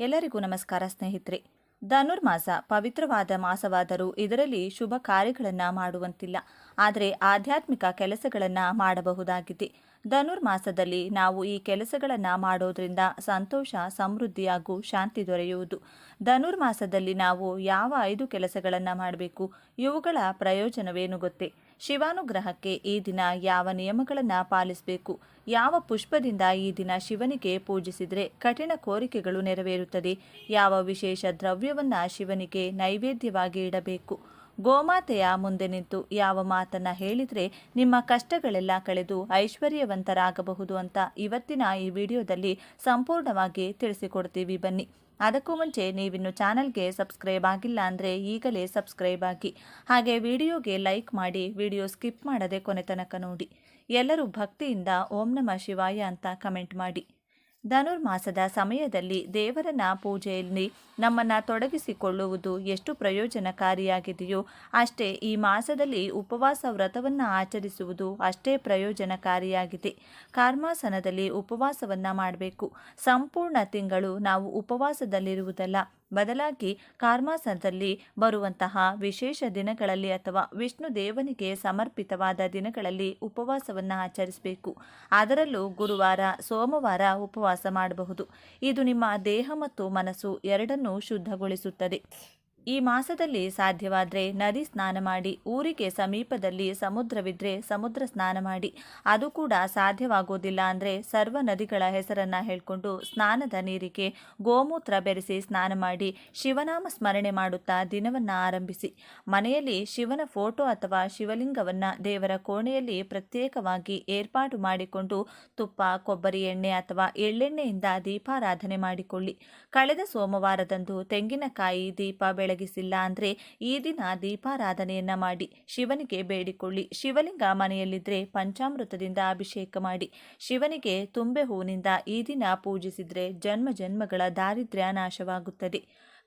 ಎಲ್ಲರಿಗೂ ನಮಸ್ಕಾರ ಸ್ನೇಹಿತರೆ. ಧನುರ್ಮಾಸ ಪವಿತ್ರವಾದ ಮಾಸವಾದರೂ ಇದರಲ್ಲಿ ಶುಭ ಕಾರ್ಯಗಳನ್ನು ಮಾಡುವಂತಿಲ್ಲ. ಆದರೆ ಆಧ್ಯಾತ್ಮಿಕ ಕೆಲಸಗಳನ್ನು ಮಾಡಬಹುದಾಗಿದೆ. ಧನುರ್ಮಾಸದಲ್ಲಿ ನಾವು ಈ ಕೆಲಸಗಳನ್ನು ಮಾಡೋದ್ರಿಂದ ಸಂತೋಷ, ಸಮೃದ್ಧಿ ಹಾಗೂ ಶಾಂತಿ ದೊರೆಯುವುದು. ಧನುರ್ಮಾಸದಲ್ಲಿ ನಾವು ಯಾವ ಐದು ಕೆಲಸಗಳನ್ನು ಮಾಡಬೇಕು, ಇವುಗಳ ಪ್ರಯೋಜನವೇನು ಗೊತ್ತೇ? ಶಿವಾನುಗ್ರಹಕ್ಕೆ ಈ ದಿನ ಯಾವ ನಿಯಮಗಳನ್ನು ಪಾಲಿಸಬೇಕು? ಯಾವ ಪುಷ್ಪದಿಂದ ಈ ದಿನ ಶಿವನಿಗೆ ಪೂಜಿಸಿದರೆ ಕಠಿಣ ಕೋರಿಕೆಗಳು ನೆರವೇರುತ್ತದೆ? ಯಾವ ವಿಶೇಷ ದ್ರವ್ಯವನ್ನು ಶಿವನಿಗೆ ನೈವೇದ್ಯವಾಗಿ ಇಡಬೇಕು? ಗೋಮಾತೆಯ ಮುಂದೆ ನಿಂತು ಯಾವ ಮಾತನ್ನ ಹೇಳಿದರೆ ನಿಮ್ಮ ಕಷ್ಟಗಳೆಲ್ಲ ಕಳೆದು ಐಶ್ವರ್ಯವಂತರಾಗಬಹುದು ಅಂತ ಇವತ್ತಿನ ಈ ವಿಡಿಯೋದಲ್ಲಿ ಸಂಪೂರ್ಣವಾಗಿ ತಿಳಿಸಿಕೊಡ್ತೀವಿ ಬನ್ನಿ. ಅದಕ್ಕೂ ಮುಂಚೆ ನೀವಿನ್ನು ಚಾನಲ್ಗೆ ಸಬ್ಸ್ಕ್ರೈಬ್ ಆಗಿಲ್ಲ ಅಂದರೆ ಈಗಲೇ ಸಬ್ಸ್ಕ್ರೈಬ್ ಆಗಿ. ಹಾಗೆ ವಿಡಿಯೋಗೆ ಲೈಕ್ ಮಾಡಿ, ವಿಡಿಯೋ ಸ್ಕಿಪ್ ಮಾಡದೆ ಕೊನೆ ತನಕ ನೋಡಿ. ಎಲ್ಲರೂ ಭಕ್ತಿಯಿಂದ ಓಂ ನಮ ಶಿವಾಯ ಅಂತ ಕಮೆಂಟ್ ಮಾಡಿ. ಧನುರ್ಮಾಸದ ಸಮಯದಲ್ಲಿ ದೇವರನ ಪೂಜೆಯಲ್ಲಿ ನಮ್ಮನ್ನು ತೊಡಗಿಸಿಕೊಳ್ಳುವುದು ಎಷ್ಟು ಪ್ರಯೋಜನಕಾರಿಯಾಗಿದೆಯೋ ಅಷ್ಟೇ ಈ ಮಾಸದಲ್ಲಿ ಉಪವಾಸ ವ್ರತವನ್ನು ಆಚರಿಸುವುದು ಅಷ್ಟೇ ಪ್ರಯೋಜನಕಾರಿಯಾಗಿದೆ. ಕಾರ್ಮಾಸನದಲ್ಲಿ ಉಪವಾಸವನ್ನು ಮಾಡಬೇಕು. ಸಂಪೂರ್ಣ ತಿಂಗಳು ನಾವು ಉಪವಾಸದಲ್ಲಿರುವುದಲ್ಲ. ಬದಲಾಗಿ ಕಾರ್ಮಾಸದಲ್ಲಿ ಬರುವಂತಹ ವಿಶೇಷ ದಿನಗಳಲ್ಲಿ ಅಥವಾ ವಿಷ್ಣು ದೇವನಿಗೆ ಸಮರ್ಪಿತವಾದ ದಿನಗಳಲ್ಲಿ ಉಪವಾಸವನ್ನು ಆಚರಿಸಬೇಕು. ಅದರಲ್ಲೂ ಗುರುವಾರ, ಸೋಮವಾರ ಉಪವಾಸ ಮಾಡಬಹುದು. ಇದು ನಿಮ್ಮ ದೇಹ ಮತ್ತು ಮನಸ್ಸು ಎರಡನ್ನೂ ಶುದ್ಧಗೊಳಿಸುತ್ತದೆ. ಈ ಮಾಸದಲ್ಲಿ ಸಾಧ್ಯವಾದರೆ ನದಿ ಸ್ನಾನ ಮಾಡಿ, ಊರಿಗೆ ಸಮೀಪದಲ್ಲಿ ಸಮುದ್ರವಿದ್ರೆ ಸಮುದ್ರ ಸ್ನಾನ ಮಾಡಿ. ಅದು ಕೂಡ ಸಾಧ್ಯವಾಗೋದಿಲ್ಲ ಅಂದರೆ ಸರ್ವ ನದಿಗಳ ಹೆಸರನ್ನು ಹೇಳಿಕೊಂಡು ಸ್ನಾನದ ನೀರಿಗೆ ಗೋಮೂತ್ರ ಬೆರೆಸಿ ಸ್ನಾನ ಮಾಡಿ, ಶಿವನಾಮ ಸ್ಮರಣೆ ಮಾಡುತ್ತಾ ದಿನವನ್ನು ಆರಂಭಿಸಿ. ಮನೆಯಲ್ಲಿ ಶಿವನ ಫೋಟೋ ಅಥವಾ ಶಿವಲಿಂಗವನ್ನು ದೇವರ ಕೋಣೆಯಲ್ಲಿ ಪ್ರತ್ಯೇಕವಾಗಿ ಏರ್ಪಾಡು ಮಾಡಿಕೊಂಡು ತುಪ್ಪ, ಕೊಬ್ಬರಿ ಎಣ್ಣೆ ಅಥವಾ ಎಳ್ಳೆಣ್ಣೆಯಿಂದ ದೀಪಾರಾಧನೆ ಮಾಡಿಕೊಳ್ಳಿ. ಕಳೆದ ಸೋಮವಾರದಂದು ತೆಂಗಿನಕಾಯಿ ದೀಪ ಬೆಳಗಿಸಿಲ್ಲ ಅಂದರೆ ಈ ದಿನ ದೀಪಾರಾಧನೆಯನ್ನ ಮಾಡಿ. ಶಿವನಿಗೆ ಬೇಡಿಕೊಳ್ಳಿ. ಶಿವಲಿಂಗ ಮನೆಯಲ್ಲಿದ್ದರೆ ಪಂಚಾಮೃತದಿಂದ ಅಭಿಷೇಕ ಮಾಡಿ. ಶಿವನಿಗೆ ತುಂಬೆ ಹೂವಿನಿಂದ ಈ ದಿನ ಪೂಜಿಸಿದರೆ ಜನ್ಮ ಜನ್ಮಗಳ ದಾರಿದ್ರ್ಯ ನಾಶವಾಗುತ್ತದೆ.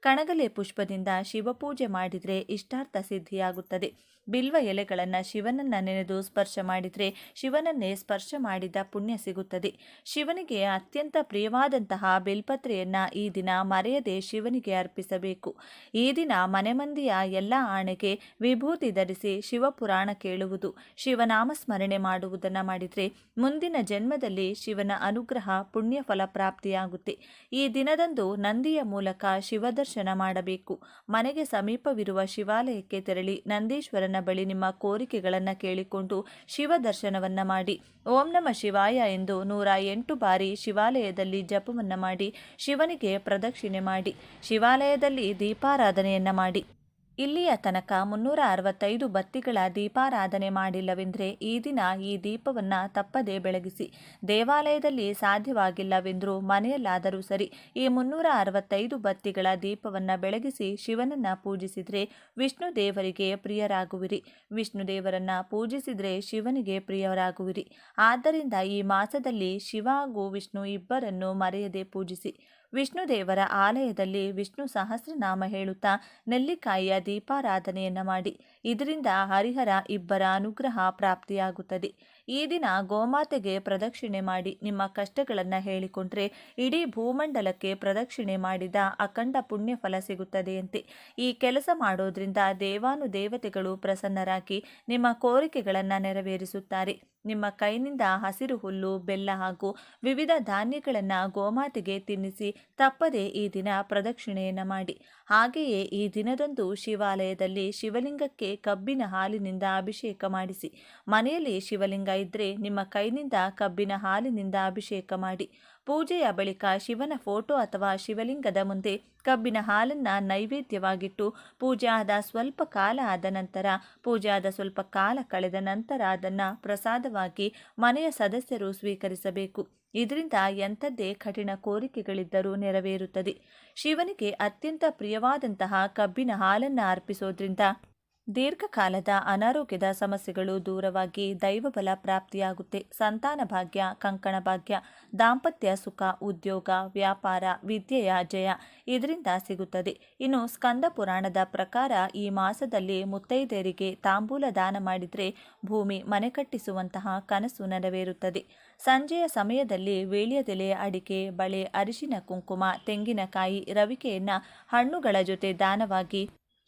ಕಣಗಲೆ ಪುಷ್ಪದಿಂದ ಶಿವಪೂಜೆ ಮಾಡಿದರೆ ಇಷ್ಟಾರ್ಥ ಸಿದ್ಧಿಯಾಗುತ್ತದೆ. ಬಿಲ್ವ ಎಲೆಗಳನ್ನು ಶಿವನನ್ನ ನೆನೆದು ಸ್ಪರ್ಶ ಮಾಡಿದರೆ ಶಿವನನ್ನೇ ಸ್ಪರ್ಶ ಮಾಡಿದ ಪುಣ್ಯ ಸಿಗುತ್ತದೆ. ಶಿವನಿಗೆ ಅತ್ಯಂತ ಪ್ರಿಯವಾದಂತಹ ಬಿಲ್ಪತ್ರೆಯನ್ನು ಈ ದಿನ ಮರೆಯದೆ ಶಿವನಿಗೆ ಅರ್ಪಿಸಬೇಕು. ಈ ದಿನ ಮನೆಮಂದಿಯ ಎಲ್ಲ ಆಣೆಗೆ ವಿಭೂತಿ ಧರಿಸಿ ಶಿವಪುರಾಣ ಕೇಳುವುದು ಶಿವನಾಮ ಸ್ಮರಣೆ ಮಾಡುವುದನ್ನು ಮಾಡಿದರೆ ಮುಂದಿನ ಜನ್ಮದಲ್ಲಿ ಶಿವನ ಅನುಗ್ರಹ ಪುಣ್ಯ ಫಲ ಪ್ರಾಪ್ತಿಯಾಗುತ್ತೆ. ಈ ದಿನದಂದು ನಂದಿಯ ಮೂಲಕ ಶಿವದರ್ಶನ ಮಾಡಬೇಕು. ಮನೆಗೆ ಸಮೀಪವಿರುವ ಶಿವಾಲಯಕ್ಕೆ ತೆರಳಿ ನಂದೀಶ್ವರನ ಬಳಿ ನಿಮ್ಮ ಕೋರಿಕೆಗಳನ್ನು ಕೇಳಿಕೊಂಡು ಶಿವ ದರ್ಶನವನ್ನ ಮಾಡಿ. ಓಂ ನಮ ಶಿವಾಯ ಎಂದು ನೂರ ಎಂಟು ಬಾರಿ ಶಿವಾಲಯದಲ್ಲಿ ಜಪವನ್ನು ಮಾಡಿ, ಶಿವನಿಗೆ ಪ್ರದಕ್ಷಿಣೆ ಮಾಡಿ, ಶಿವಾಲಯದಲ್ಲಿ ದೀಪಾರಾಧನೆಯನ್ನ ಮಾಡಿ. ಇಲ್ಲಿಯ ತನಕ ಮುನ್ನೂರ ಅರವತ್ತೈದು ಬತ್ತಿಗಳ ದೀಪಾರಾಧನೆ ಮಾಡಿಲ್ಲವೆಂದರೆ ಈ ದಿನ ಈ ದೀಪವನ್ನು ತಪ್ಪದೇ ಬೆಳಗಿಸಿ ದೇವಾಲಯದಲ್ಲಿ ಸಾಧ್ಯವಾಗಿಲ್ಲವೆಂದರೂ ಮನೆಯಲ್ಲಾದರೂ ಸರಿ ಈ ಮುನ್ನೂರ ಅರವತ್ತೈದು ಬತ್ತಿಗಳ ದೀಪವನ್ನು ಬೆಳಗಿಸಿ ಶಿವನನ್ನು ಪೂಜಿಸಿದರೆ ವಿಷ್ಣು ದೇವರಿಗೆ ಪ್ರಿಯರಾಗುವಿರಿ. ವಿಷ್ಣು ದೇವರನ್ನು ಪೂಜಿಸಿದರೆ ಶಿವನಿಗೆ ಪ್ರಿಯರಾಗುವಿರಿ. ಆದ್ದರಿಂದ ಈ ಮಾಸದಲ್ಲಿ ಶಿವ ಹಾಗೂ ವಿಷ್ಣು ಇಬ್ಬರನ್ನು ಮರೆಯದೆ ಪೂಜಿಸಿ. ವಿಷ್ಣು ದೇವರ ಆಲಯದಲ್ಲಿ ವಿಷ್ಣು ಸಹಸ್ರನಾಮ ಹೇಳುತ್ತಾ ನೆಲ್ಲಿಕಾಯಿಯ ದೀಪಾರಾಧನೆಯನ್ನು ಮಾಡಿ. ಇದರಿಂದ ಹರಿಹರ ಇಬ್ಬರ ಅನುಗ್ರಹ ಪ್ರಾಪ್ತಿಯಾಗುತ್ತದೆ. ಈ ದಿನ ಗೋಮಾತೆಗೆ ಪ್ರದಕ್ಷಿಣೆ ಮಾಡಿ ನಿಮ್ಮ ಕಷ್ಟಗಳನ್ನು ಹೇಳಿಕೊಂಡ್ರೆ ಇಡೀ ಭೂಮಂಡಲಕ್ಕೆ ಪ್ರದಕ್ಷಿಣೆ ಮಾಡಿದ ಅಖಂಡ ಪುಣ್ಯ ಫಲ ಸಿಗುತ್ತದೆಯಂತೆ ಈ ಕೆಲಸ ಮಾಡೋದ್ರಿಂದ ದೇವಾನು ದೇವತೆಗಳು ಪ್ರಸನ್ನರಾಗಿ ನಿಮ್ಮ ಕೋರಿಕೆಗಳನ್ನು ನೆರವೇರಿಸುತ್ತಾರೆ. ನಿಮ್ಮ ಕೈನಿಂದ ಹಸಿರು ಹುಲ್ಲು, ಬೆಲ್ಲ ಹಾಗೂ ವಿವಿಧ ಧಾನ್ಯಗಳನ್ನು ಗೋಮಾತೆಗೆ ತಿನ್ನಿಸಿ ತಪ್ಪದೆ ಈ ದಿನ ಪ್ರದಕ್ಷಿಣೆಯನ್ನು ಮಾಡಿ. ಹಾಗೆಯೇ ಈ ದಿನದಂದು ಶಿವಾಲಯದಲ್ಲಿ ಶಿವಲಿಂಗಕ್ಕೆ ಕಬ್ಬಿನ ಹಾಲಿನಿಂದ ಅಭಿಷೇಕ ಮಾಡಿಸಿ. ಮನೆಯಲ್ಲಿ ಶಿವಲಿಂಗ ಇದ್ದರೆ ನಿಮ್ಮ ಕೈನಿಂದ, ಕಬ್ಬಿನ ಹಾಲಿನಿಂದ ಅಭಿಷೇಕ ಮಾಡಿ. ಪೂಜೆಯ ಬಳಿಕ ಶಿವನ ಫೋಟೋ ಅಥವಾ ಶಿವಲಿಂಗದ ಮುಂದೆ ಕಬ್ಬಿನ ಹಾಲನ್ನು ನೈವೇದ್ಯವಾಗಿಟ್ಟು ಪೂಜೆ ಆದ ಸ್ವಲ್ಪ ಕಾಲ ಆದ ನಂತರ, ಪೂಜೆ ಆದ ಸ್ವಲ್ಪ ಕಾಲ ಕಳೆದ ನಂತರ ಅದನ್ನು ಪ್ರಸಾದವಾಗಿ ಮನೆಯ ಸದಸ್ಯರು ಸ್ವೀಕರಿಸಬೇಕು. ಇದರಿಂದ ಎಂಥದ್ದೇ ಕಠಿಣ ಕೋರಿಕೆಗಳಿದ್ದರೂ ನೆರವೇರುತ್ತದೆ. ಶಿವನಿಗೆ ಅತ್ಯಂತ ಪ್ರಿಯವಾದಂತಹ ಕಬ್ಬಿನ ಹಾಲನ್ನು ಅರ್ಪಿಸೋದ್ರಿಂದ ದೀರ್ಘಕಾಲದ ಅನಾರೋಗ್ಯದ ಸಮಸ್ಯೆಗಳು ದೂರವಾಗಿ ದೈವಬಲ ಪ್ರಾಪ್ತಿಯಾಗುತ್ತೆ. ಸಂತಾನ ಭಾಗ್ಯ, ಕಂಕಣ ಭಾಗ್ಯ, ದಾಂಪತ್ಯ ಸುಖ, ಉದ್ಯೋಗ, ವ್ಯಾಪಾರ, ವಿದ್ಯೆಯ ಜಯ ಇದರಿಂದ ಸಿಗುತ್ತದೆ. ಇನ್ನು ಸ್ಕಂದ ಪುರಾಣದ ಪ್ರಕಾರ ಈ ಮಾಸದಲ್ಲಿ ಮುತ್ತೈದೆಯರಿಗೆ ತಾಂಬೂಲ ದಾನ ಮಾಡಿದರೆ ಭೂಮಿ ಮನೆ ಕಟ್ಟಿಸುವಂತಹ ಕನಸು ನೆರವೇರುತ್ತದೆ. ಸಂಜೆಯ ಸಮಯದಲ್ಲಿ ವೀಳ್ಯದೆಲೆ, ಅಡಿಕೆ, ಬಳೆ, ಅರಿಶಿನ, ಕುಂಕುಮ, ತೆಂಗಿನಕಾಯಿ, ರವಿಕೆಯನ್ನ ಹಣ್ಣುಗಳ ಜೊತೆ ದಾನವಾಗಿ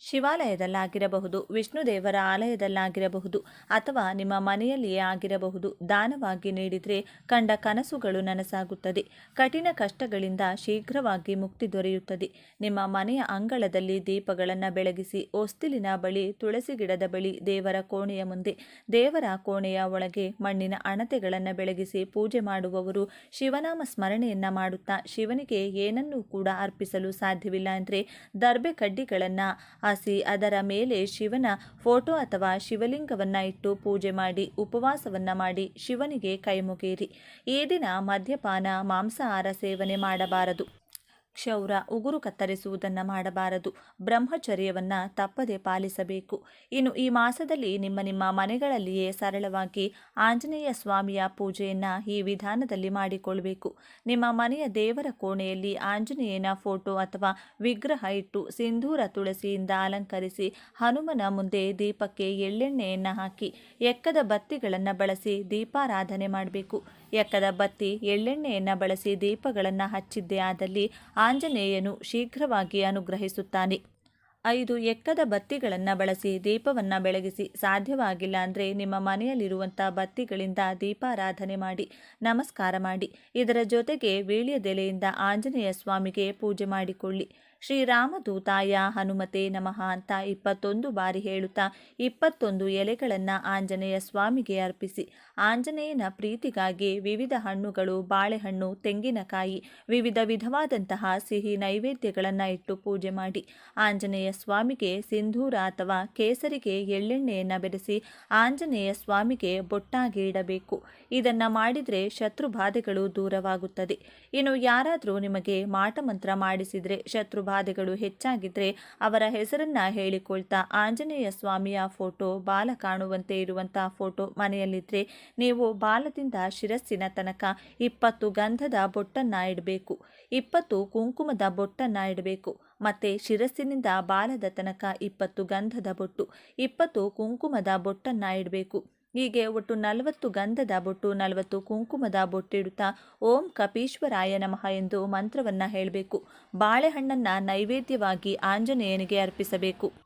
ಶಿವಾಲಯದಲ್ಲಾಗಿರಬಹುದು, ವಿಷ್ಣು ದೇವರ ಆಲಯದಲ್ಲಾಗಿರಬಹುದು ಅಥವಾ ನಿಮ್ಮ ಮನೆಯಲ್ಲಿಯೇ ಆಗಿರಬಹುದು. ದಾನವಾಗಿ ನೀಡಿದರೆ ಕಂಡ ಕನಸುಗಳು ನನಸಾಗುತ್ತದೆ. ಕಠಿಣ ಕಷ್ಟಗಳಿಂದ ಶೀಘ್ರವಾಗಿ ಮುಕ್ತಿ ದೊರೆಯುತ್ತದೆ. ನಿಮ್ಮ ಮನೆಯ ಅಂಗಳದಲ್ಲಿ ದೀಪಗಳನ್ನು ಬೆಳಗಿಸಿ, ಹೊಸ್ತಿಲಿನ ಬಳಿ ತುಳಸಿ ಗಿಡದ ಬಳಿ ದೇವರ ಕೋಣೆಯ ಮುಂದೆ, ದೇವರ ಕೋಣೆಯ ಒಳಗೆ ಮಣ್ಣಿನ ಅಣತೆಗಳನ್ನು ಬೆಳಗಿಸಿ ಪೂಜೆ ಮಾಡುವವರು ಶಿವನಾಮ ಸ್ಮರಣೆಯನ್ನ ಮಾಡುತ್ತಾ, ಶಿವನಿಗೆ ಏನನ್ನೂ ಕೂಡ ಅರ್ಪಿಸಲು ಸಾಧ್ಯವಿಲ್ಲ ಅಂದರೆ ದರ್ಬೆ ಕಡ್ಡಿಗಳನ್ನು ಹಾಸಿ ಅದರ ಮೇಲೆ ಶಿವನ ಫೋಟೋ ಅಥವಾ ಶಿವಲಿಂಗವನ್ನು ಇಟ್ಟು ಪೂಜೆ ಮಾಡಿ, ಉಪವಾಸವನ್ನ ಮಾಡಿ ಶಿವನಿಗೆ ಕೈಮುಗೇರಿ. ಈ ದಿನ ಮದ್ಯಪಾನ, ಮಾಂಸಾಹಾರ ಸೇವನೆ ಮಾಡಬಾರದು. ಕ್ಷೌರ ಉಗುರು ಕತ್ತರಿಸುವುದನ್ನು ಮಾಡಬಾರದು. ಬ್ರಹ್ಮಚರ್ಯವನ್ನು ತಪ್ಪದೆ ಪಾಲಿಸಬೇಕು. ಇನ್ನು ಈ ಮಾಸದಲ್ಲಿ ನಿಮ್ಮ ನಿಮ್ಮ ಮನೆಗಳಲ್ಲಿಯೇ ಸರಳವಾಗಿ ಆಂಜನೇಯ ಸ್ವಾಮಿಯ ಪೂಜೆಯನ್ನು ಈ ವಿಧಾನದಲ್ಲಿ ಮಾಡಿಕೊಳ್ಳಬೇಕು ನಿಮ್ಮ ಮನೆಯ ದೇವರ ಕೋಣೆಯಲ್ಲಿ ಆಂಜನೇಯನ ಫೋಟೋ ಅಥವಾ ವಿಗ್ರಹ ಇಟ್ಟು ಸಿಂಧೂರ ತುಳಸಿಯಿಂದ ಅಲಂಕರಿಸಿ ಹನುಮನ ಮುಂದೆ ದೀಪಕ್ಕೆ ಎಳ್ಳೆಣ್ಣೆಯನ್ನು ಹಾಕಿ ಎಕ್ಕದ ಬತ್ತಿಗಳನ್ನು ಬಳಸಿ ದೀಪಾರಾಧನೆ ಮಾಡಬೇಕು. ಎಕ್ಕದ ಬತ್ತಿ, ಎಳ್ಳೆಣ್ಣೆಯನ್ನು ಬಳಸಿ ದೀಪಗಳನ್ನು ಹಚ್ಚಿದ್ದೇ ಆದಲ್ಲಿ ಆಂಜನೇಯನು ಶೀಘ್ರವಾಗಿ ಅನುಗ್ರಹಿಸುತ್ತಾನೆ. ಐದು ಎಕ್ಕದ ಬತ್ತಿಗಳನ್ನು ಬಳಸಿ ದೀಪವನ್ನು ಬೆಳಗಿಸಿ ಸಾಧ್ಯವಾಗಿಲ್ಲ ಅಂದರೆ ನಿಮ್ಮ ಮನೆಯಲ್ಲಿರುವಂಥ ಬತ್ತಿಗಳಿಂದ ದೀಪಾರಾಧನೆ ಮಾಡಿ, ನಮಸ್ಕಾರ ಮಾಡಿ. ಇದರ ಜೊತೆಗೆ ವೀಳ್ಯದೆಲೆಯಿಂದ ಆಂಜನೇಯ ಸ್ವಾಮಿಗೆ ಪೂಜೆ ಮಾಡಿಕೊಳ್ಳಿ. ಶ್ರೀರಾಮದೂತಾಯ ಹನುಮತೆ ನಮಃ ಅಂತ ಇಪ್ಪತ್ತೊಂದು ಬಾರಿ ಹೇಳುತ್ತಾ ಇಪ್ಪತ್ತೊಂದು ಎಲೆಗಳನ್ನು ಆಂಜನೇಯ ಸ್ವಾಮಿಗೆ ಅರ್ಪಿಸಿ. ಆಂಜನೇಯನ ಪ್ರೀತಿಗಾಗಿ ವಿವಿಧ ಹಣ್ಣುಗಳು, ಬಾಳೆಹಣ್ಣು, ತೆಂಗಿನಕಾಯಿ, ವಿವಿಧ ವಿಧವಾದಂತಹ ಸಿಹಿ ನೈವೇದ್ಯಗಳನ್ನು ಇಟ್ಟು ಪೂಜೆ ಮಾಡಿ. ಆಂಜನೇಯ ಸ್ವಾಮಿಗೆ ಸಿಂಧೂರ ಅಥವಾ ಕೇಸರಿಗೆ ಎಳ್ಳೆಣ್ಣೆಯನ್ನು ಬೆರೆಸಿ ಆಂಜನೇಯ ಸ್ವಾಮಿಗೆ ಬೊಟ್ಟಾಗಿ ಇಡಬೇಕು. ಇದನ್ನು ಮಾಡಿದರೆ ಶತ್ರು ಬಾಧೆಗಳು ದೂರವಾಗುತ್ತದೆ. ಇನ್ನು ಯಾರಾದರೂ ನಿಮಗೆ ಮಾಟಮಂತ್ರ ಮಾಡಿಸಿದರೆ ಶತ್ರು ಬಾಧೆಗಳು ಹೆಚ್ಚಾಗಿದ್ದರೆ ಅವರ ಹೆಸರನ್ನ ಹೇಳಿಕೊಳ್ತಾ ಆಂಜನೇಯ ಸ್ವಾಮಿಯ ಫೋಟೋ, ಬಾಲ ಕಾಣುವಂತೆ ಇರುವಂಥ ಫೋಟೋ ಮನೆಯಲ್ಲಿದ್ದರೆ ನೀವು ಬಾಲದಿಂದ ಶಿರಸ್ಸಿನ ತನಕ ಇಪ್ಪತ್ತು ಗಂಧದ ಬೊಟ್ಟನ್ನು ಇಡಬೇಕು. ಇಪ್ಪತ್ತು ಕುಂಕುಮದ ಬೊಟ್ಟನ್ನು ಇಡಬೇಕು. ಮತ್ತೆ ಶಿರಸ್ಸಿನಿಂದ ಬಾಲದ ತನಕ ಇಪ್ಪತ್ತು ಗಂಧದ ಬೊಟ್ಟು. ಇಪ್ಪತ್ತು ಕುಂಕುಮದ ಬೊಟ್ಟನ್ನು ಇಡಬೇಕು. ಹೀಗೆ ಒಟ್ಟು ನಲವತ್ತು ಗಂಧದ ಬೊಟ್ಟು, ನಲವತ್ತು ಕುಂಕುಮದ ಬೊಟ್ಟಿಡುತ್ತಾ ಓಂ ಕಪೀಶ್ವರಾಯ ನಮಃ ಎಂದು ಮಂತ್ರವನ್ನು ಹೇಳಬೇಕು. ಬಾಳೆಹಣ್ಣನ್ನು ನೈವೇದ್ಯವಾಗಿ ಆಂಜನೇಯನಿಗೆ ಅರ್ಪಿಸಬೇಕು.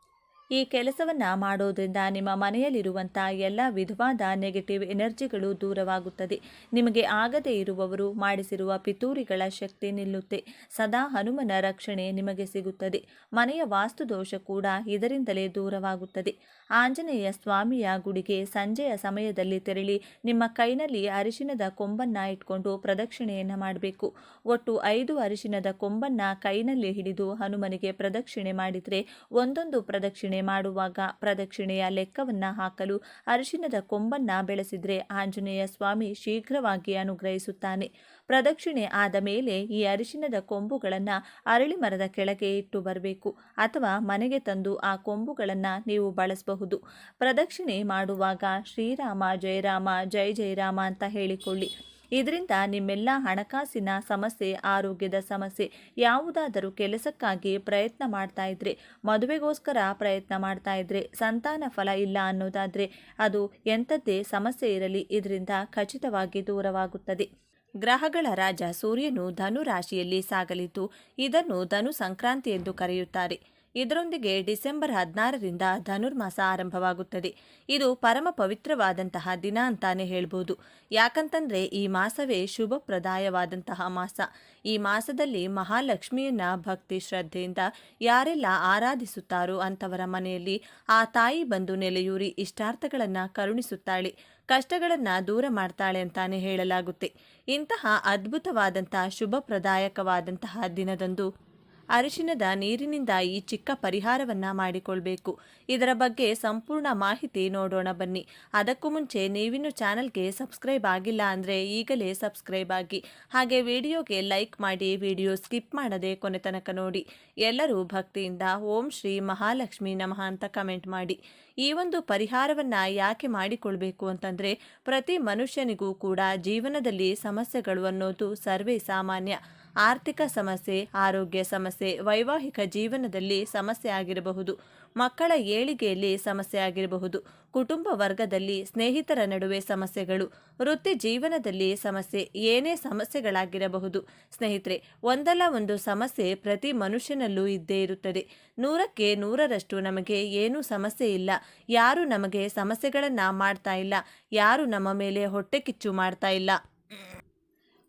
ಈ ಕೆಲಸವನ್ನು ಮಾಡೋದ್ರಿಂದ ನಿಮ್ಮ ಮನೆಯಲ್ಲಿರುವಂಥ ಎಲ್ಲ ವಿಧವಾದ ನೆಗೆಟಿವ್ ಎನರ್ಜಿಗಳು ದೂರವಾಗುತ್ತದೆ. ನಿಮಗೆ ಆಗದೇ ಇರುವವರು ಮಾಡಿಸಿರುವ ಪಿತೂರಿಗಳ ಶಕ್ತಿ ನಿಲ್ಲುತ್ತೆ. ಸದಾ ಹನುಮನ ರಕ್ಷಣೆ ನಿಮಗೆ ಸಿಗುತ್ತದೆ. ಮನೆಯ ವಾಸ್ತುದೋಷ ಕೂಡ ಇದರಿಂದಲೇ ದೂರವಾಗುತ್ತದೆ. ಆಂಜನೇಯ ಸ್ವಾಮಿಯ ಗುಡಿಗೆ ಸಂಜೆಯ ಸಮಯದಲ್ಲಿ ತೆರಳಿ ನಿಮ್ಮ ಕೈನಲ್ಲಿ ಅರಿಶಿನದ ಕೊಂಬನ್ನ ಇಟ್ಕೊಂಡು ಪ್ರದಕ್ಷಿಣೆಯನ್ನು ಮಾಡಬೇಕು. ಒಟ್ಟು ಐದು ಅರಿಶಿನದ ಕೊಂಬನ್ನ ಕೈನಲ್ಲಿ ಹಿಡಿದು ಹನುಮನಿಗೆ ಪ್ರದಕ್ಷಿಣೆ ಮಾಡಿದರೆ ಒಂದೊಂದು ಪ್ರದಕ್ಷಿಣೆ ಮಾಡುವಾಗ ಪ್ರದಕ್ಷಿಣೆಯ ಲೆಕ್ಕವನ್ನ ಹಾಕಲು ಅರಿಶಿನದ ಕೊಂಬನ್ನ ಬೆಳೆಸಿದ್ರೆ ಆಂಜನೇಯ ಸ್ವಾಮಿ ಶೀಘ್ರವಾಗಿ ಅನುಗ್ರಹಿಸುತ್ತಾನೆ. ಪ್ರದಕ್ಷಿಣೆ ಆದ ಮೇಲೆ ಈ ಅರಿಶಿನದ ಕೊಂಬುಗಳನ್ನು ಅರಳಿ ಮರದ ಕೆಳಗೆ ಇಟ್ಟು ಬರಬೇಕು ಅಥವಾ ಮನೆಗೆ ತಂದು ಆ ಕೊಂಬುಗಳನ್ನು ನೀವು ಬಳಸಬಹುದು. ಪ್ರದಕ್ಷಿಣೆ ಮಾಡುವಾಗ ಶ್ರೀರಾಮ, ಜಯರಾಮ ಜಯ ಜಯರಾಮ ಅಂತ ಹೇಳಿಕೊಳ್ಳಿ. ಇದರಿಂದ ನಿಮ್ಮೆಲ್ಲ ಹಣಕಾಸಿನ ಸಮಸ್ಯೆ, ಆರೋಗ್ಯದ ಸಮಸ್ಯೆ, ಯಾವುದಾದರೂ ಕೆಲಸಕ್ಕಾಗಿ ಪ್ರಯತ್ನ ಮಾಡ್ತಾ ಇದ್ರೆ, ಮದುವೆಗೋಸ್ಕರ ಪ್ರಯತ್ನ ಮಾಡ್ತಾ ಇದ್ರೆ, ಸಂತಾನ ಫಲ ಇಲ್ಲ ಅನ್ನೋದಾದರೆ ಅದು ಎಂಥದ್ದೇ ಸಮಸ್ಯೆ ಇರಲಿ, ಇದರಿಂದ ಖಚಿತವಾಗಿ ದೂರವಾಗುತ್ತದೆ. ಗ್ರಹಗಳ ರಾಜ ಸೂರ್ಯನು ಧನು ರಾಶಿಯಲ್ಲಿ ಸಾಗಲಿದ್ದು ಇದನ್ನು ಧನು ಸಂಕ್ರಾಂತಿ ಎಂದು ಕರೆಯುತ್ತಾರೆ. ಇದರೊಂದಿಗೆ ಡಿಸೆಂಬರ್ ಹದಿನಾರರಿಂದ ಧನುರ್ಮಾಸ ಆರಂಭವಾಗುತ್ತದೆ. ಇದು ಪರಮ ಪವಿತ್ರವಾದಂತಹ ದಿನ ಅಂತಾನೆ ಹೇಳ್ಬೋದು. ಯಾಕಂತಂದ್ರೆ ಈ ಮಾಸವೇ ಶುಭಪ್ರದಾಯವಾದಂತಹ ಮಾಸ. ಈ ಮಾಸದಲ್ಲಿ ಮಹಾಲಕ್ಷ್ಮಿಯನ್ನ ಭಕ್ತಿ ಶ್ರದ್ಧೆಯಿಂದ ಯಾರೆಲ್ಲ ಆರಾಧಿಸುತ್ತಾರೋ ಅಂಥವರ ಮನೆಯಲ್ಲಿ ಆ ತಾಯಿ ಬಂದು ನೆಲೆಯೂರಿ ಇಷ್ಟಾರ್ಥಗಳನ್ನು ಕರುಣಿಸುತ್ತಾಳೆ. ಕಷ್ಟಗಳನ್ನು ದೂರ ಮಾಡ್ತಾಳೆ ಅಂತಾನೆ ಹೇಳಲಾಗುತ್ತೆ. ಇಂತಹ ಅದ್ಭುತವಾದಂತಹ ಶುಭಪ್ರದಾಯಕವಾದಂತಹ ದಿನದಂದು ಅರಿಶಿನದ ನೀರಿನಿಂದ ಈ ಚಿಕ್ಕ ಪರಿಹಾರವನ್ನ ಮಾಡಿಕೊಳ್ಬೇಕು. ಇದರ ಬಗ್ಗೆ ಸಂಪೂರ್ಣ ಮಾಹಿತಿ ನೋಡೋಣ ಬನ್ನಿ. ಅದಕ್ಕೂ ಮುಂಚೆ ನೀವಿನ್ನು ಚಾನಲ್ಗೆ ಸಬ್ಸ್ಕ್ರೈಬ್ ಆಗಿಲ್ಲ ಅಂದರೆ ಈಗಲೇ ಸಬ್ಸ್ಕ್ರೈಬ್ ಆಗಿ. ಹಾಗೆ ವಿಡಿಯೋಗೆ ಲೈಕ್ ಮಾಡಿ ವಿಡಿಯೋ ಸ್ಕಿಪ್ ಮಾಡದೆ ಕೊನೆ ತನಕ ನೋಡಿ. ಎಲ್ಲರೂ ಭಕ್ತಿಯಿಂದ ಓಂ ಶ್ರೀ ಮಹಾಲಕ್ಷ್ಮಿ ನಮಃ ಅಂತ ಕಮೆಂಟ್ ಮಾಡಿ. ಈ ಒಂದು ಪರಿಹಾರವನ್ನ ಯಾಕೆ ಮಾಡಿಕೊಳ್ಬೇಕು ಅಂತಂದ್ರೆ ಪ್ರತಿ ಮನುಷ್ಯನಿಗೂ ಕೂಡ ಜೀವನದಲ್ಲಿ ಸಮಸ್ಯೆಗಳು ಅನ್ನೋದು ಸರ್ವೇ ಸಾಮಾನ್ಯ. ಆರ್ಥಿಕ ಸಮಸ್ಯೆ, ಆರೋಗ್ಯ ಸಮಸ್ಯೆ, ವೈವಾಹಿಕ ಜೀವನದಲ್ಲಿ ಸಮಸ್ಯೆ ಆಗಿರಬಹುದು. ಮಕ್ಕಳ ಏಳಿಗೆಯಲ್ಲಿ ಸಮಸ್ಯೆ ಆಗಿರಬಹುದು. ಕುಟುಂಬ ವರ್ಗದಲ್ಲಿ ಸ್ನೇಹಿತರ ನಡುವೆ ಸಮಸ್ಯೆಗಳು. ವೃತ್ತಿ ಜೀವನದಲ್ಲಿ ಸಮಸ್ಯೆ ಏನೇ ಸಮಸ್ಯೆಗಳಾಗಿರಬಹುದು. ಸ್ನೇಹಿತರೆ, ಒಂದಲ್ಲ ಒಂದು ಸಮಸ್ಯೆ ಪ್ರತಿ ಮನುಷ್ಯನಲ್ಲೂ ಇದ್ದೇ ಇರುತ್ತದೆ. ನೂರಕ್ಕೆ ನೂರರಷ್ಟು ನಮಗೆ ಏನೂ ಸಮಸ್ಯೆ ಇಲ್ಲ. ಯಾರು ನಮಗೆ ಸಮಸ್ಯೆಗಳನ್ನು ಮಾಡ್ತಾ ಇಲ್ಲ. ಯಾರು ನಮ್ಮ ಮೇಲೆ ಹೊಟ್ಟೆ ಕಿಚ್ಚು ಮಾಡ್ತಾ ಇಲ್ಲ.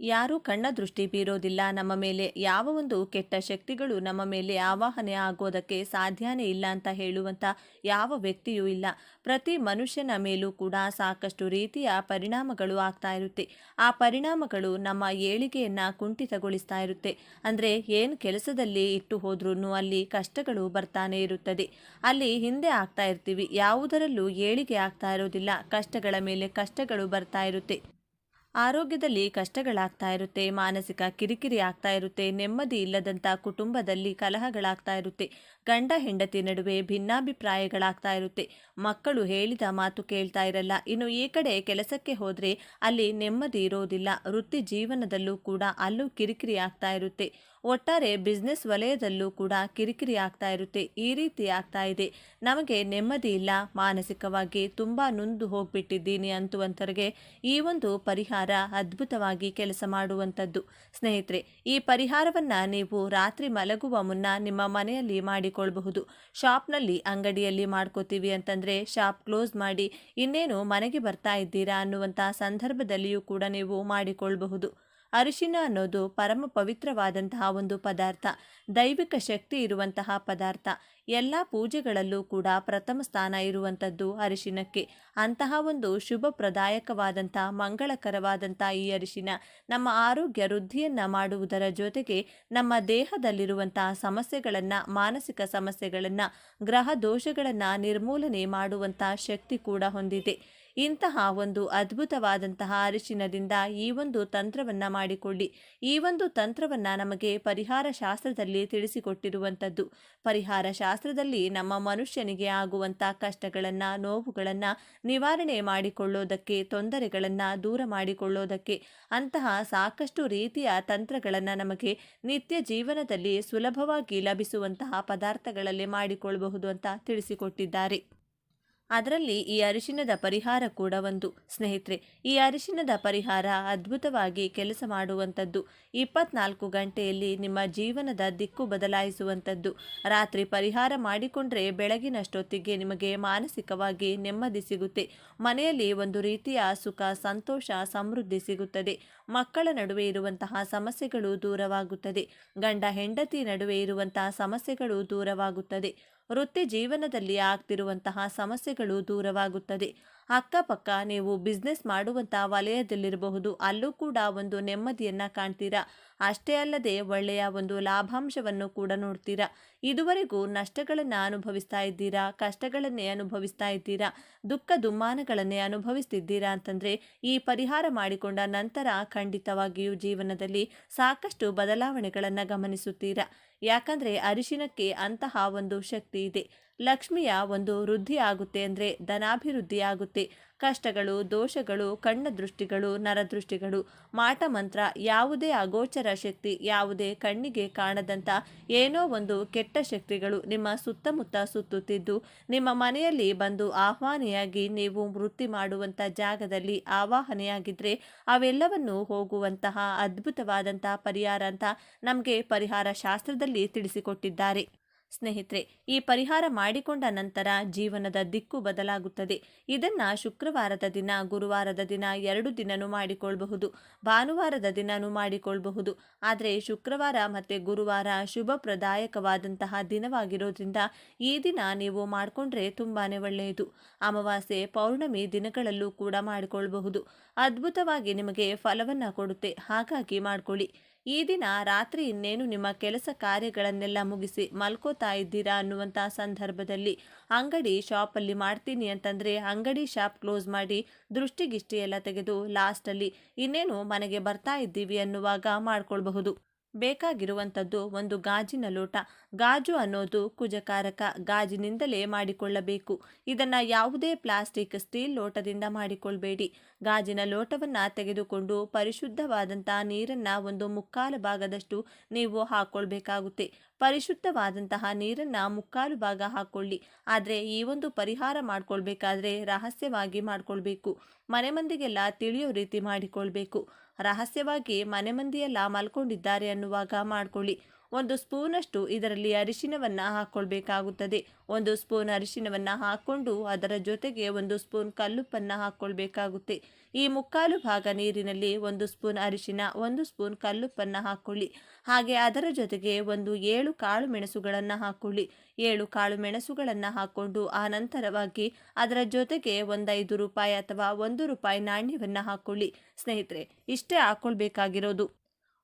ಯಾರೂ ಕಣ್ಣ ದೃಷ್ಟಿ ಬೀರೋದಿಲ್ಲ. ನಮ್ಮ ಮೇಲೆ ಯಾವ ಒಂದು ಕೆಟ್ಟ ಶಕ್ತಿಗಳು ನಮ್ಮ ಮೇಲೆ ಆವಾಹನೆ ಆಗೋದಕ್ಕೆ ಸಾಧ್ಯನೇ ಇಲ್ಲ ಅಂತ ಹೇಳುವಂಥ ಯಾವ ವ್ಯಕ್ತಿಯೂ ಇಲ್ಲ. ಪ್ರತಿ ಮನುಷ್ಯನ ಮೇಲೂ ಕೂಡ ಸಾಕಷ್ಟು ರೀತಿಯ ಪರಿಣಾಮಗಳು ಆಗ್ತಾ ಇರುತ್ತೆ. ಆ ಪರಿಣಾಮಗಳು ನಮ್ಮ ಏಳಿಗೆಯನ್ನು ಕುಂಠಿತಗೊಳಿಸ್ತಾ ಇರುತ್ತೆ. ಅಂದರೆ ಏನು ಕೆಲಸದಲ್ಲಿ ಇಟ್ಟು ಹೋದ್ರೂ ಅಲ್ಲಿ ಕಷ್ಟಗಳು ಬರ್ತಾನೆ ಇರುತ್ತದೆ. ಅಲ್ಲಿ ಹಿಂದೆ ಆಗ್ತಾ ಇರ್ತೀವಿ. ಯಾವುದರಲ್ಲೂ ಏಳಿಗೆ ಆಗ್ತಾ ಇರೋದಿಲ್ಲ. ಕಷ್ಟಗಳ ಮೇಲೆ ಕಷ್ಟಗಳು ಬರ್ತಾ ಇರುತ್ತೆ. ಆರೋಗ್ಯದಲ್ಲಿ ಕಷ್ಟಗಳಾಗ್ತಾ ಇರುತ್ತೆ, ಮಾನಸಿಕ ಕಿರಿಕಿರಿ ಆಗ್ತಾ ಇರುತ್ತೆ, ನೆಮ್ಮದಿ ಇಲ್ಲದಂಥ ಕುಟುಂಬದಲ್ಲಿ ಕಲಹಗಳಾಗ್ತಾ ಇರುತ್ತೆ, ಗಂಡ ಹೆಂಡತಿ ನಡುವೆ ಭಿನ್ನಾಭಿಪ್ರಾಯಗಳಾಗ್ತಾ ಇರುತ್ತೆ, ಮಕ್ಕಳು ಹೇಳಿದ ಮಾತು ಕೇಳ್ತಾ ಇರಲ್ಲ, ಇನ್ನು ಈ ಕಡೆ ಕೆಲಸಕ್ಕೆ ಹೋದರೆ ಅಲ್ಲಿ ನೆಮ್ಮದಿ ಇರೋದಿಲ್ಲ, ವೃತ್ತಿ ಜೀವನದಲ್ಲೂ ಕೂಡ ಅಲ್ಲೂ ಕಿರಿಕಿರಿ ಆಗ್ತಾ ಇರುತ್ತೆ. ಒಟ್ಟಾರೆ ಬಿಸ್ನೆಸ್ ವಲಯದಲ್ಲೂ ಕೂಡ ಕಿರಿಕಿರಿ ಆಗ್ತಾ ಇರುತ್ತೆ. ಈ ರೀತಿ ಆಗ್ತಾ ಇದೆ. ನಮಗೆ ನೆಮ್ಮದಿ ಇಲ್ಲ. ಮಾನಸಿಕವಾಗಿ ತುಂಬ ನೊಂದು ಹೋಗ್ಬಿಟ್ಟಿದ್ದೀನಿ ಅಂತುವಂತರಿಗೆ ಈ ಒಂದು ಪರಿಹಾರ ಅದ್ಭುತವಾಗಿ ಕೆಲಸ ಮಾಡುವಂಥದ್ದು. ಸ್ನೇಹಿತರೆ, ಈ ಪರಿಹಾರವನ್ನ ನೀವು ರಾತ್ರಿ ಮಲಗುವ ಮುನ್ನ ನಿಮ್ಮ ಮನೆಯಲ್ಲಿ ಮಾಡಿಕೊಳ್ಬಹುದು. ಶಾಪ್ನಲ್ಲಿ ಅಂಗಡಿಯಲ್ಲಿ ಮಾಡ್ಕೋತೀವಿ ಅಂತಂದ್ರೆ ಶಾಪ್ ಕ್ಲೋಸ್ ಮಾಡಿ ಇನ್ನೇನು ಮನೆಗೆ ಬರ್ತಾ ಇದ್ದೀರಾ ಅನ್ನುವಂಥ ಸಂದರ್ಭದಲ್ಲಿಯೂ ಕೂಡ ನೀವು ಮಾಡಿಕೊಳ್ಬಹುದು. ಅರಿಶಿನ ಅನ್ನೋದು ಪರಮ ಪವಿತ್ರವಾದಂತಹ ಒಂದು ಪದಾರ್ಥ. ದೈವಿಕ ಶಕ್ತಿ ಇರುವಂತಹ ಪದಾರ್ಥ. ಎಲ್ಲ ಪೂಜೆಗಳಲ್ಲೂ ಕೂಡ ಪ್ರಥಮ ಸ್ಥಾನ ಇರುವಂಥದ್ದು ಅರಿಶಿನಕ್ಕೆ. ಅಂತಹ ಒಂದು ಶುಭ ಪ್ರದಾಯಕವಾದಂಥ ಮಂಗಳಕರವಾದಂಥ ಈ ಅರಿಶಿನ ನಮ್ಮ ಆರೋಗ್ಯ ವೃದ್ಧಿಯನ್ನು ಮಾಡುವುದರ ಜೊತೆಗೆ ನಮ್ಮ ದೇಹದಲ್ಲಿರುವಂತಹ ಸಮಸ್ಯೆಗಳನ್ನು, ಮಾನಸಿಕ ಸಮಸ್ಯೆಗಳನ್ನು, ಗ್ರಹ ದೋಷಗಳನ್ನು ನಿರ್ಮೂಲನೆ ಮಾಡುವಂಥ ಶಕ್ತಿ ಕೂಡ ಹೊಂದಿದೆ. ಇಂತಹ ಒಂದು ಅದ್ಭುತವಾದಂತಹ ಅರಿಶಿನದಿಂದ ಈ ಒಂದು ತಂತ್ರವನ್ನು ಮಾಡಿಕೊಳ್ಳಿ. ಈ ಒಂದು ತಂತ್ರವನ್ನು ನಮಗೆ ಪರಿಹಾರ ಶಾಸ್ತ್ರದಲ್ಲಿ ತಿಳಿಸಿಕೊಟ್ಟಿರುವಂಥದ್ದು. ಪರಿಹಾರ ಶಾಸ್ತ್ರದಲ್ಲಿ ನಮ್ಮ ಮನುಷ್ಯನಿಗೆ ಆಗುವಂಥ ಕಷ್ಟಗಳನ್ನು, ನೋವುಗಳನ್ನು ನಿವಾರಣೆ ಮಾಡಿಕೊಳ್ಳೋದಕ್ಕೆ, ತೊಂದರೆಗಳನ್ನು ದೂರ ಮಾಡಿಕೊಳ್ಳೋದಕ್ಕೆ, ಅಂತಹ ಸಾಕಷ್ಟು ರೀತಿಯ ತಂತ್ರಗಳನ್ನು ನಮಗೆ ನಿತ್ಯ ಜೀವನದಲ್ಲಿ ಸುಲಭವಾಗಿ ಲಭಿಸುವಂತಹ ಪದಾರ್ಥಗಳಲ್ಲಿ ಮಾಡಿಕೊಳ್ಳಬಹುದು ಅಂತ ತಿಳಿಸಿಕೊಟ್ಟಿದ್ದಾರೆ. ಅದರಲ್ಲಿ ಈ ಅರಿಶಿನದ ಪರಿಹಾರ ಕೂಡ ಒಂದು. ಸ್ನೇಹಿತರೆ, ಈ ಅರಿಶಿನದ ಪರಿಹಾರ ಅದ್ಭುತವಾಗಿ ಕೆಲಸ ಮಾಡುವಂಥದ್ದು. ಇಪ್ಪತ್ನಾಲ್ಕು ಗಂಟೆಯಲ್ಲಿ ನಿಮ್ಮ ಜೀವನದ ದಿಕ್ಕು ಬದಲಾಯಿಸುವಂಥದ್ದು. ರಾತ್ರಿ ಪರಿಹಾರ ಮಾಡಿಕೊಂಡ್ರೆ ಬೆಳಗಿನಷ್ಟೊತ್ತಿಗೆ ನಿಮಗೆ ಮಾನಸಿಕವಾಗಿ ನೆಮ್ಮದಿ ಸಿಗುತ್ತೆ. ಮನೆಯಲ್ಲಿ ಒಂದು ರೀತಿಯ ಸುಖ, ಸಂತೋಷ, ಸಮೃದ್ಧಿ ಸಿಗುತ್ತದೆ. ಮಕ್ಕಳ ನಡುವೆ ಇರುವಂತಹ ಸಮಸ್ಯೆಗಳು ದೂರವಾಗುತ್ತದೆ. ಗಂಡ, ಹೆಂಡತಿ ನಡುವೆ ಇರುವಂತಹ ಸಮಸ್ಯೆಗಳು ದೂರವಾಗುತ್ತದೆ. ವೃತ್ತಿ ಜೀವನದಲ್ಲಿ ಆಗ್ತಿರುವಂತಹ ಸಮಸ್ಯೆಗಳು ದೂರವಾಗುತ್ತದೆ. ಅಕ್ಕಪಕ್ಕ ನೀವು ಬಿಸ್ನೆಸ್ ಮಾಡುವಂಥ ವಲಯದಲ್ಲಿರಬಹುದು. ಅಲ್ಲೂ ಕೂಡ ಒಂದು ನೆಮ್ಮದಿಯನ್ನು ಕಾಣ್ತೀರಾ? ಅಷ್ಟೇ ಅಲ್ಲದೆ ಒಳ್ಳೆಯ ಒಂದು ಲಾಭಾಂಶವನ್ನು ಕೂಡ ನೋಡ್ತೀರಾ? ಇದುವರೆಗೂ ನಷ್ಟಗಳನ್ನು ಅನುಭವಿಸ್ತಾ ಇದ್ದೀರಾ? ಕಷ್ಟಗಳನ್ನೇ ಅನುಭವಿಸ್ತಾ ಇದ್ದೀರಾ? ದುಃಖ ದುಮ್ಮಾನಗಳನ್ನೇ ಅನುಭವಿಸ್ತಿದ್ದೀರಾ ಅಂತಂದರೆ ಈ ಪರಿಹಾರ ಮಾಡಿಕೊಂಡ ನಂತರ ಖಂಡಿತವಾಗಿಯೂ ಜೀವನದಲ್ಲಿ ಸಾಕಷ್ಟು ಬದಲಾವಣೆಗಳನ್ನು ಗಮನಿಸುತ್ತೀರಾ? ಯಾಕಂದರೆ ಅರಿಶಿನಕ್ಕೆ ಅಂತಹ ಒಂದು ಶಕ್ತಿ ಇದೆ. ಲಕ್ಷ್ಮಿಯ ಒಂದು ವೃದ್ಧಿ ಆಗುತ್ತೆ ಅಂದರೆ ಧನಾಭಿವೃದ್ಧಿ ಆಗುತ್ತೆ. ಕಷ್ಟಗಳು, ದೋಷಗಳು ಕಣ್ಣ ದೃಷ್ಟಿಗಳು ನರದೃಷ್ಟಿಗಳು, ಮಾಟ ಮಂತ್ರ ಯಾವುದೇ ಅಗೋಚರ ಶಕ್ತಿ, ಯಾವುದೇ ಕಣ್ಣಿಗೆ ಕಾಣದಂಥ ಏನೋ ಒಂದು ಕೆಟ್ಟ ಶಕ್ತಿಗಳು ನಿಮ್ಮ ಸುತ್ತಮುತ್ತ ಸುತ್ತುತ್ತಿದ್ದು, ನಿಮ್ಮ ಮನೆಯಲ್ಲಿ ಬಂದು ಆಹ್ವಾನಿಯಾಗಿ ನೀವು ವೃತ್ತಿ ಮಾಡುವಂಥ ಜಾಗದಲ್ಲಿ ಆವಾಹನೆಯಾಗಿದ್ದರೆ ಅವೆಲ್ಲವನ್ನು ಹೋಗುವಂತಹ ಅದ್ಭುತವಾದಂತಹ ಪರಿಹಾರ ಅಂತ ನಮಗೆ ಪರಿಹಾರ ಶಾಸ್ತ್ರದಲ್ಲಿ ತಿಳಿಸಿಕೊಟ್ಟಿದ್ದಾರೆ. ಸ್ನೇಹಿತರೆ, ಈ ಪರಿಹಾರ ಮಾಡಿಕೊಂಡ ನಂತರ ಜೀವನದ ದಿಕ್ಕು ಬದಲಾಗುತ್ತದೆ. ಇದನ್ನು ಶುಕ್ರವಾರದ ದಿನ, ಗುರುವಾರದ ದಿನ ಎರಡು ದಿನನೂ ಮಾಡಿಕೊಳ್ಳಬಹುದು ಭಾನುವಾರದ ದಿನನೂ ಮಾಡಿಕೊಳ್ಳಬಹುದು ಆದರೆ ಶುಕ್ರವಾರ ಮತ್ತು ಗುರುವಾರ ಶುಭಪ್ರದಾಯಕವಾದಂತಹ ದಿನವಾಗಿರೋದ್ರಿಂದ ಈ ದಿನ ನೀವು ಮಾಡಿಕೊಂಡ್ರೆ ತುಂಬಾ ಒಳ್ಳೆಯದು. ಅಮಾವಾಸ್ಯೆ, ಪೌರ್ಣಮಿ ದಿನಗಳಲ್ಲೂ ಕೂಡ ಮಾಡಿಕೊಳ್ಳಬಹುದು ಅದ್ಭುತವಾಗಿ ನಿಮಗೆ ಫಲವನ್ನು ಕೊಡುತ್ತೆ. ಹಾಗಾಗಿ ಮಾಡಿಕೊಳ್ಳಿ. ಈ ದಿನ ರಾತ್ರಿ ಇನ್ನೇನು ನಿಮ್ಮ ಕೆಲಸ ಕಾರ್ಯಗಳನ್ನೆಲ್ಲ ಮುಗಿಸಿ ಮಲ್ಕೋತಾ ಇದ್ದೀರಾ ಅನ್ನುವಂಥ ಸಂದರ್ಭದಲ್ಲಿ ಅಂಗಡಿ ಶಾಪಲ್ಲಿ ಮಾಡ್ತೀನಿ ಅಂತಂದರೆ ಅಂಗಡಿ ಶಾಪ್ ಕ್ಲೋಸ್ ಮಾಡಿ ದೃಷ್ಟಿಗಿಷ್ಟಿ ಎಲ್ಲ ತೆಗೆದು ಲಾಸ್ಟಲ್ಲಿ ಇನ್ನೇನು ಮನೆಗೆ ಬರ್ತಾ ಇದ್ದೀವಿ ಅನ್ನುವಾಗ ಮಾಡ್ಕೊಳ್ಬಹುದು. ಬೇಕಾಗಿರುವಂಥದ್ದು ಒಂದು ಗಾಜಿನ ಲೋಟ. ಗಾಜು ಅನ್ನೋದು ಕುಜಕಾರಕ ಗಾಜಿನಿಂದಲೇ ಮಾಡಿಕೊಳ್ಳಬೇಕು. ಇದನ್ನು ಯಾವುದೇ ಪ್ಲಾಸ್ಟಿಕ್ ಸ್ಟೀಲ್ ಲೋಟದಿಂದ ಮಾಡಿಕೊಳ್ಬೇಡಿ. ಗಾಜಿನ ಲೋಟವನ್ನು ತೆಗೆದುಕೊಂಡು ಪರಿಶುದ್ಧವಾದಂಥ ನೀರನ್ನು ಒಂದು ಮುಕ್ಕಾಲು ಭಾಗದಷ್ಟು ನೀವು ಹಾಕ್ಕೊಳ್ಬೇಕಾಗುತ್ತೆ ಪರಿಶುದ್ಧವಾದಂತಹ ನೀರನ್ನು ಮುಕ್ಕಾಲು ಭಾಗ ಹಾಕ್ಕೊಳ್ಳಿ ಆದರೆ ಈ ಒಂದು ಪರಿಹಾರ ಮಾಡಿಕೊಳ್ಬೇಕಾದ್ರೆ ರಹಸ್ಯವಾಗಿ ಮಾಡಿಕೊಳ್ಬೇಕು. ಮನೆ ಮಂದಿಗೆಲ್ಲ ತಿಳಿಯೋ ರೀತಿ ಮಾಡಿಕೊಳ್ಬೇಕು. ರಹಸ್ಯವಾಗಿ ಮನೆ ಮಂದಿಯೆಲ್ಲ ಮಲ್ಕೊಂಡಿದ್ದಾರೆ ಅನ್ನುವಾಗ ಮಾಡ್ಕೊಳ್ಳಿ. ಒಂದು ಸ್ಪೂನಷ್ಟು ಇದರಲ್ಲಿ ಅರಿಶಿನವನ್ನು ಹಾಕ್ಕೊಳ್ಬೇಕಾಗುತ್ತದೆ ಒಂದು ಸ್ಪೂನ್ ಅರಿಶಿನವನ್ನು ಹಾಕ್ಕೊಂಡು ಅದರ ಜೊತೆಗೆ ಒಂದು ಸ್ಪೂನ್ ಕಲ್ಲುಪ್ಪನ್ನು ಹಾಕ್ಕೊಳ್ಬೇಕಾಗುತ್ತೆ ಈ ಮುಕ್ಕಾಲು ಭಾಗ ನೀರಿನಲ್ಲಿ ಒಂದು ಸ್ಪೂನ್ ಅರಿಶಿನ ಒಂದು ಸ್ಪೂನ್ ಕಲ್ಲುಪ್ಪನ್ನು ಹಾಕ್ಕೊಳ್ಳಿ ಹಾಗೆ ಅದರ ಜೊತೆಗೆ ಒಂದು ಏಳು ಕಾಳು ಮೆಣಸುಗಳನ್ನು ಹಾಕ್ಕೊಳ್ಳಿ ಏಳು ಕಾಳು ಮೆಣಸುಗಳನ್ನು ಹಾಕ್ಕೊಂಡು ಆನಂತರವಾಗಿ ನಂತರವಾಗಿ ಅದರ ಜೊತೆಗೆ ಒಂದೈದು ರೂಪಾಯಿ ಅಥವಾ ಒಂದು ರೂಪಾಯಿ ನಾಣ್ಯವನ್ನು ಹಾಕ್ಕೊಳ್ಳಿ ಸ್ನೇಹಿತರೆ, ಇಷ್ಟೇ ಹಾಕ್ಕೊಳ್ಬೇಕಾಗಿರೋದು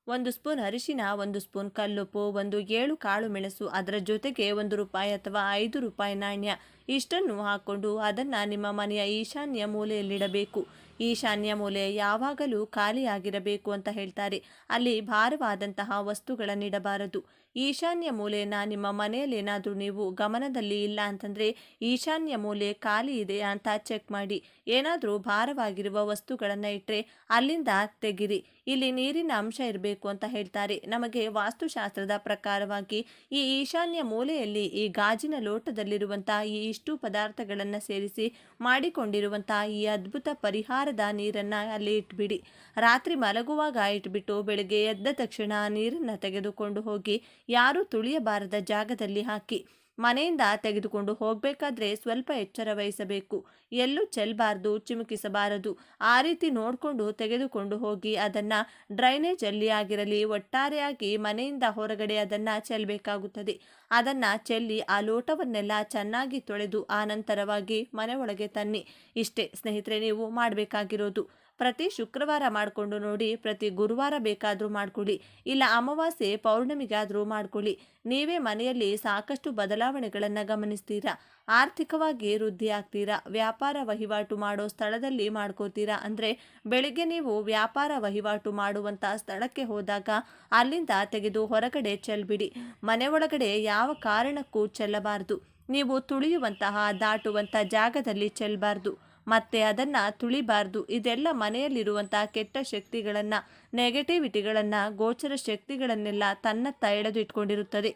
ಒಂದು ಸ್ಪೂನ್ ಅರಿಶಿನ, ಒಂದು ಸ್ಪೂನ್ ಕಲ್ಲುಪ್ಪು, ಒಂದು ಏಳು ಕಾಳು ಮೆಣಸು, ಅದರ ಜೊತೆಗೆ ಒಂದು ರೂಪಾಯಿ ಅಥವಾ ಐದು ರೂಪಾಯಿ ನಾಣ್ಯ. ಇಷ್ಟನ್ನು ಹಾಕ್ಕೊಂಡು ಅದನ್ನು ನಿಮ್ಮ ಮನೆಯ ಈಶಾನ್ಯ ಮೂಲೆಯಲ್ಲಿಡಬೇಕು. ಈಶಾನ್ಯ ಮೂಲೆ ಯಾವಾಗಲೂ ಖಾಲಿಯಾಗಿರಬೇಕು ಅಂತ ಹೇಳ್ತಾರೆ. ಅಲ್ಲಿ ಭಾರವಾದಂತಹ ವಸ್ತುಗಳನ್ನಿಡಬಾರದು. ಈಶಾನ್ಯ ಮೂಲೆಯನ್ನು ನಿಮ್ಮ ಮನೆಯಲ್ಲಿ ಏನಾದರೂ ನೀವು ಗಮನದಲ್ಲಿ ಇಲ್ಲ ಅಂತಂದರೆ ಈಶಾನ್ಯ ಮೂಲೆ ಖಾಲಿ ಇದೆಯಾ ಅಂತ ಚೆಕ್ ಮಾಡಿ. ಏನಾದರೂ ಭಾರವಾಗಿರುವ ವಸ್ತುಗಳನ್ನು ಇಟ್ಟರೆ ಅಲ್ಲಿಂದ ತೆಗಿರಿ. ಇಲ್ಲಿ ನೀರಿನ ಅಂಶ ಇರಬೇಕು ಅಂತ ಹೇಳ್ತಾರೆ. ನಮಗೆ ವಾಸ್ತುಶಾಸ್ತ್ರದ ಪ್ರಕಾರವಾಗಿ ಈ ಈಶಾನ್ಯ ಮೂಲೆಯಲ್ಲಿ ಈ ಗಾಜಿನ ಲೋಟದಲ್ಲಿರುವಂತಹ ಈ ಇಷ್ಟು ಪದಾರ್ಥಗಳನ್ನು ಸೇರಿಸಿ ಮಾಡಿಕೊಂಡಿರುವಂತಹ ಈ ಅದ್ಭುತ ಪರಿಹಾರದ ನೀರನ್ನು ಅಲ್ಲಿ ಇಟ್ಬಿಡಿ. ರಾತ್ರಿ ಮಲಗುವಾಗ ಇಟ್ಬಿಟ್ಟು ಬೆಳಗ್ಗೆ ಎದ್ದ ತಕ್ಷಣ ನೀರನ್ನು ತೆಗೆದುಕೊಂಡು ಹೋಗಿ ಯಾರೂ ತುಳಿಯಬಾರದ ಜಾಗದಲ್ಲಿ ಹಾಕಿ ಮನೆಯಿಂದ ತೆಗೆದುಕೊಂಡು ಹೋಗಬೇಕಾದ್ರೆ ಸ್ವಲ್ಪ ಎಚ್ಚರ ವಹಿಸಬೇಕು. ಎಲ್ಲೂ ಚೆಲ್ಲಬಾರ್ದು ಚಿಮುಕಿಸಬಾರದು. ಆ ರೀತಿ ನೋಡಿಕೊಂಡು ತೆಗೆದುಕೊಂಡು ಹೋಗಿ ಅದನ್ನು ಡ್ರೈನೇಜಲ್ಲಿ ಆಗಿರಲಿ ಒಟ್ಟಾರೆಯಾಗಿ ಮನೆಯಿಂದ ಹೊರಗಡೆ ಅದನ್ನು ಚೆಲ್ಲಬೇಕಾಗುತ್ತದೆ ಅದನ್ನು ಚೆಲ್ಲಿ ಆ ಲೋಟವನ್ನೆಲ್ಲ ಚೆನ್ನಾಗಿ ತೊಳೆದು ಆ ನಂತರವಾಗಿ ಮನೆ ತನ್ನಿ. ಇಷ್ಟೇ ಸ್ನೇಹಿತರೆ, ನೀವು ಮಾಡಬೇಕಾಗಿರೋದು. ಪ್ರತಿ ಶುಕ್ರವಾರ ಮಾಡಿಕೊಂಡು ನೋಡಿ, ಪ್ರತಿ ಗುರುವಾರ ಬೇಕಾದರೂ ಮಾಡ್ಕೊಳ್ಳಿ. ಇಲ್ಲ, ಅಮಾವಾಸ್ಯೆ ಪೌರ್ಣಮಿಗಾದರೂ ಮಾಡ್ಕೊಳ್ಳಿ. ನೀವೇ ಮನೆಯಲ್ಲಿ ಸಾಕಷ್ಟು ಬದಲಾವಣೆಗಳನ್ನು ಗಮನಿಸ್ತೀರಾ? ಆರ್ಥಿಕವಾಗಿ ವೃದ್ಧಿ ಆಗ್ತೀರಾ? ವ್ಯಾಪಾರ ವಹಿವಾಟು ಮಾಡೋ ಸ್ಥಳದಲ್ಲಿ ಮಾಡ್ಕೋತೀರಾ? ಅಂದರೆ ಬೆಳಿಗ್ಗೆ ನೀವು ವ್ಯಾಪಾರ ವಹಿವಾಟು ಮಾಡುವಂಥ ಸ್ಥಳಕ್ಕೆ ಹೋದಾಗ ಅಲ್ಲಿಂದ ತೆಗೆದು ಹೊರಗಡೆ ಚೆಲ್ಬಿಡಿ. ಮನೆ ಒಳಗಡೆ ಯಾವ ಕಾರಣಕ್ಕೂ ಚೆಲ್ಲಬಾರದು. ನೀವು ತುಳಿಯುವಂತಹ ದಾಟುವಂಥ ಜಾಗದಲ್ಲಿ ಚೆಲ್ಲಬಾರ್ದು ಮತ್ತೆ ಅದನ್ನು ತುಳಿಬಾರ್ದು. ಇದೆಲ್ಲ ಮನೆಯಲ್ಲಿರುವಂಥ ಕೆಟ್ಟ ಶಕ್ತಿಗಳನ್ನು ನೆಗೆಟಿವಿಟಿಗಳನ್ನು ಗೋಚರ ಶಕ್ತಿಗಳನ್ನೆಲ್ಲ ತನ್ನತ್ತ ಎಳೆದು ಇಟ್ಕೊಂಡಿರುತ್ತದೆ.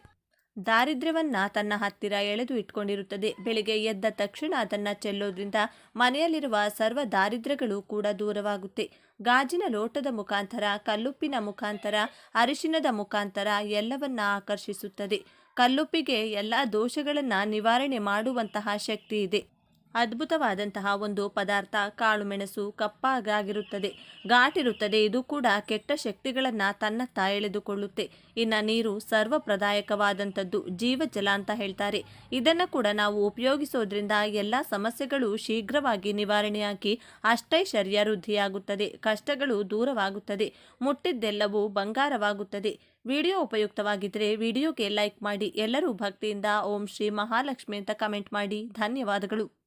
ದಾರಿದ್ರ್ಯವನ್ನು ತನ್ನ ಹತ್ತಿರ ಎಳೆದು ಇಟ್ಕೊಂಡಿರುತ್ತದೆ. ಬೆಳಿಗ್ಗೆ ಎದ್ದ ತಕ್ಷಣ ಅದನ್ನು ಚೆಲ್ಲೋದ್ರಿಂದ ಮನೆಯಲ್ಲಿರುವ ಸರ್ವ ದಾರಿದ್ರ್ಯಗಳು ಕೂಡ ದೂರವಾಗುತ್ತೆ. ಗಾಜಿನ ಲೋಟದ ಮುಖಾಂತರ, ಕಲ್ಲುಪ್ಪಿನ ಮುಖಾಂತರ, ಅರಿಶಿನದ ಮುಖಾಂತರ ಎಲ್ಲವನ್ನ ಆಕರ್ಷಿಸುತ್ತದೆ. ಕಲ್ಲುಪ್ಪಿಗೆ ಎಲ್ಲ ದೋಷಗಳನ್ನು ನಿವಾರಣೆ ಮಾಡುವಂತಹ ಶಕ್ತಿ ಇದೆ. ಅದ್ಭುತವಾದಂತಹ ಒಂದು ಪದಾರ್ಥ ಕಾಳು ಮೆಣಸು ಕಪ್ಪಾಗಿರುತ್ತದೆ. ಘಾಟಿರುತ್ತದೆ. ಇದು ಕೂಡ ಕೆಟ್ಟ ಶಕ್ತಿಗಳನ್ನು ತನ್ನತ್ತ ಎಳೆದುಕೊಳ್ಳುತ್ತೆ. ಇನ್ನು ನೀರು ಸರ್ವಪ್ರದಾಯಕವಾದಂಥದ್ದು, ಜೀವಜಲ ಅಂತ ಹೇಳ್ತಾರೆ. ಇದನ್ನು ಕೂಡ ನಾವು ಉಪಯೋಗಿಸೋದ್ರಿಂದ ಎಲ್ಲ ಸಮಸ್ಯೆಗಳು ಶೀಘ್ರವಾಗಿ ನಿವಾರಣೆಯಾಗಿ ಅಷ್ಟೈಶ್ವರ್ಯ ವೃದ್ಧಿಯಾಗುತ್ತದೆ. ಕಷ್ಟಗಳು ದೂರವಾಗುತ್ತದೆ. ಮುಟ್ಟಿದ್ದೆಲ್ಲವೂ ಬಂಗಾರವಾಗುತ್ತದೆ. ವಿಡಿಯೋ ಉಪಯುಕ್ತವಾಗಿದ್ದರೆ ವಿಡಿಯೋಗೆ ಲೈಕ್ ಮಾಡಿ, ಎಲ್ಲರೂ ಭಕ್ತಿಯಿಂದ ಓಂ ಶ್ರೀ ಮಹಾಲಕ್ಷ್ಮಿ ಅಂತ ಕಮೆಂಟ್ ಮಾಡಿ. ಧನ್ಯವಾದಗಳು.